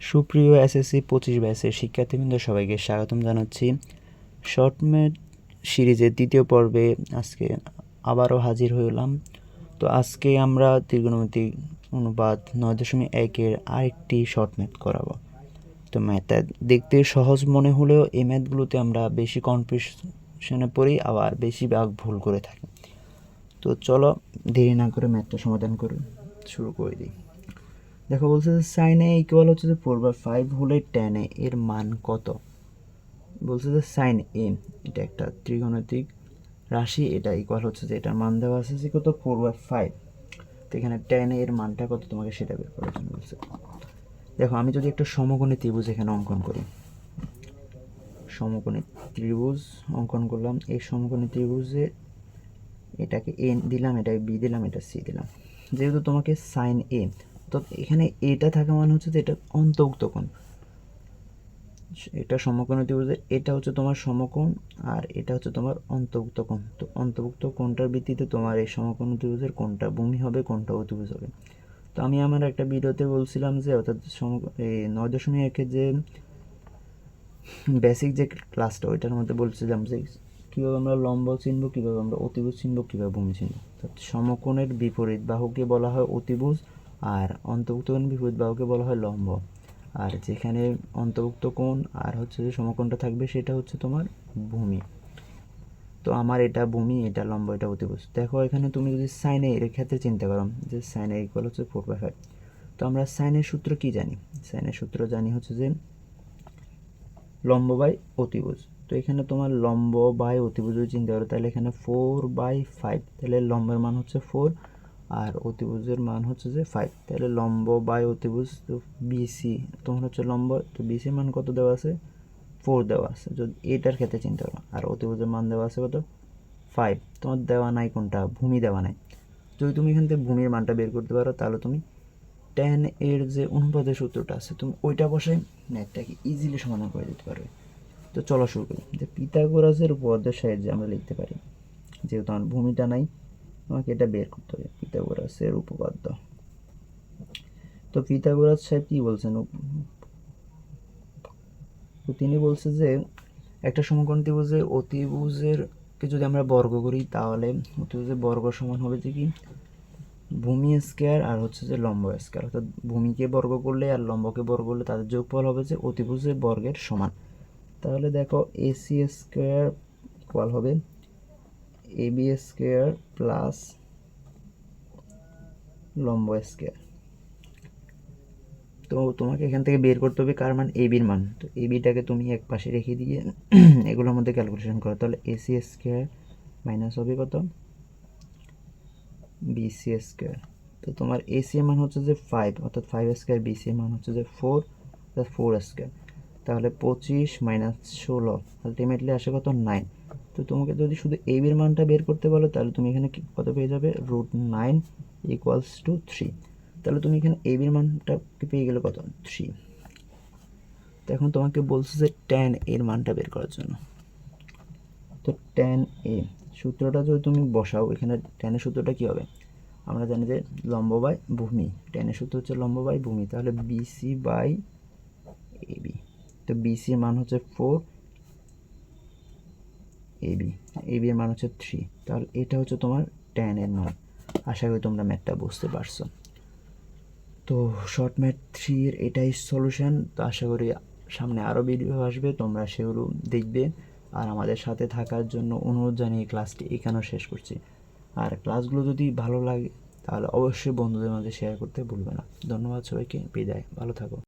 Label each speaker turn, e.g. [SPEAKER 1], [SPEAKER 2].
[SPEAKER 1] সুপ্রিয় এসএসসি পঁচিশ ব্যাচের শিক্ষার্থীবৃন্দ, সবাইকে স্বাগতম জানাচ্ছি। শর্টমেট সিরিজের দ্বিতীয় পর্বে আজকে আবারও হাজির হলাম তো আজকে আমরা ত্রিগোণমিতিক অনুপাত নয় দশমিক একের আরেকটি শর্ট ম্যাথ করাবো। তো ম্যাথটা দেখতে সহজ মনে হলেও এই ম্যাথগুলোতে আমরা বেশি কনফিউশনে পড়ি, আবার বেশিরভাগ ভুল করে থাকি। তো চলো দেরি না করে ম্যাথটা সমাধান করে শুরু করে দিই। দেখো বলছে যে সাইন এ ইকুয়াল হচ্ছে যে ফোর বাই ফাইভ হলে টেন এ এর মান কত? বলছে যে সাইন এ এটা একটা ত্রিগণতিক রাশি, এটা ইকুয়াল হচ্ছে যে এটার মান দেওয়া আছে যে কত? ফোর বাই ফাইভ তো এখানে টেন এর মানটা কত তোমাকে সেটা বের করার জন্য বলছে। দেখো, আমি যদি একটা সমকোণী ত্রিভুজ এখানে অঙ্কন করি। সমকোণী ত্রিভুজ অঙ্কন করলাম। এই সমকোণী ত্রিভুজে এটাকে এ দিলাম, এটাকে বি দিলাম, এটা সি দিলাম। যেহেতু তোমাকে সাইন এ তো এখানে এটা থাকা মানে হচ্ছে যে এটা অন্তর্ভুক্ত কোণ। এটা সমকোণ ত্রিভুজের এটা হচ্ছে তোমার সমকোণ আর এটা হচ্ছে তোমার অন্তর্ভুক্ত কোণ। তো অন্তর্ভুক্ত কোণটার ভিত্তিতে তোমার এই সমকোণ ত্রিভুজের কোনটা ভূমি হবে কোনটা অতিভুজ হবে। তো আমি আমার একটা ভিডিওতে বলছিলাম যে, অর্থাৎ সম এই নয় দশমিক একের যে বেসিক যে ক্লাসটা ওইটার মধ্যে বলছিলাম যে, কীভাবে আমরা লম্ব চিনব কীভাবে আমরা অতিভুজ চিনব কীভাবে ভূমি চিনব সমকোণের বিপরীত বাহুকে বলা হয় অতিভুজ আর অন্তর্ভুক্ত কোণ বিপরীত বাহুকে বলা হয় লম্ব। আর যেখানে অন্তর্ভুক্ত কোণ আর হচ্ছে যে সমকোণটা থাকবে সেটা হচ্ছে তোমার ভূমি। তো আমার এটা ভূমি, এটা লম্ব, এটা অতিভুজ দেখো এখানে তুমি যদি সাইনে এর ক্ষেত্রে চিন্তা করো যে সাইনে ইকুয়াল হচ্ছে ফোর বাই ফাইভ তো আমরা সাইনের সূত্র কি জানি? সাইনের সূত্র জানি হচ্ছে যে লম্ব বাই অতিভুজ তো এখানে তোমার লম্ব বাই অতিভুজ চিন্তা করো তাহলে এখানে ফোর বাই ফাইভ তাহলে লম্বের মান হচ্ছে ফোর আর অতিভুজের মান হচ্ছে যে ফাইভ তাহলে লম্ব বাই অতিভুজ তো বিসি তোমার হচ্ছে লম্ব, তো বিসির মান কত দেওয়া আছে? ফোর দেওয়া আছে। যদি এটার ক্ষেত্রে চিন্তা করো, আর অতিভুজের মান দেওয়া আছে কত? ফাইভ তোমার দেওয়া নাই কোনটা? ভূমি দেওয়া নাই। যদি তুমি এখান থেকে ভূমির মানটা বের করতে পারো, তাহলে তুমি টেন এর যে অনুপাতের সূত্রটা আছে, তুমি ওইটা বসে ম্যাথটাকে ইজিলি সমাধান করে দিতে পারবে। তো চলো শুরু করি। যে পিতাগোরাসের উপপাদ্যের সাহায্যে আমরা লিখতে পারি, যেহেতু আমার ভূমিটা নাই আমাকে এটা বের করতে হবে। পিতাগোরাসের উপপাদ্য। তো পিতাগোরাস সাহেব কি বলছেন? তো তিনি বলছে যে, একটা সমকোণ ত্রিভুজে অতিভুজের কে যদি আমরা বর্গ করি, তাহলে অতিভুজের বর্গ সমান হবে যে কি? ভূমি স্কোয়ার আর হচ্ছে যে লম্ব স্কোয়ার। অর্থাৎ ভূমিকে বর্গ করলে আর লম্বকে বর্গ করলে তাদের যোগফল হবে যে অতিভুজের বর্গের সমান। তাহলে দেখো এসি স্কোয়ার ইকুয়াল হবে এ বি স্কোয়ার প্লাস লম্ব স্কোয়ার তো তোমাকে এখান থেকে বের করতে হবে কার মান? এ বির মান। তো এ বিটাকে তুমি এক পাশে রেখে দিয়ে এগুলোর মধ্যে ক্যালকুলেশন করো। তাহলে এসি স্কোয়ার মাইনাস হবে কত? বিসি স্কোয়ার তো তোমার এসি মান হচ্ছে যে ফাইভ অর্থাৎ ফাইভ স্কোয়ার বিসি মান হচ্ছে যে ফোর ফোর স্কোয়ার তাহলে পঁচিশ মাইনাস ষোলো আলটিমেটলি আসে কত? নাইন তো তোমাকে যদি শুধু এ বির মানটা বের করতে বলো, তাহলে তুমি এখানে কত পেয়ে যাবে? Root nine equals to three তাহলে তুমি এখানে এ বির মানটা পেয়ে গেলে কত? থ্রি তো এখন তোমাকে বলছে যে টেন এর মানটা বের করার জন্য। তো টেন এ সূত্রটা যদি তুমি বসাও, এখানে টেনের সূত্রটা কী হবে? আমরা জানি যে লম্ব বাই ভূমি। টেনের সূত্র হচ্ছে লম্ব বাই ভূমি। তাহলে বিসি বাই এবি তো বিসির মান হচ্ছে ফোর এবি এবি এর মান হচ্ছে থ্রি তাহলে এটা হচ্ছে তোমার টেন এর মান। আশা করি তোমরা ম্যাথটা বুঝতে পারছ। তো শর্ট ম্যাথ থ্রির এটাই সলিউশন তো আশা করি সামনে আরও ভিডিও আসবে। তোমরা সেগুলো দেখবে। আর আমাদের সাথে থাকার জন্য অনুরোধ জানিয়ে ক্লাসটি এখানেও শেষ করছি। আর ক্লাসগুলো যদি ভালো লাগে, তাহলে অবশ্যই বন্ধুদের মাঝে শেয়ার করতে ভুলবে না। ধন্যবাদ সবাইকে। বিদায়। ভালো থাকো।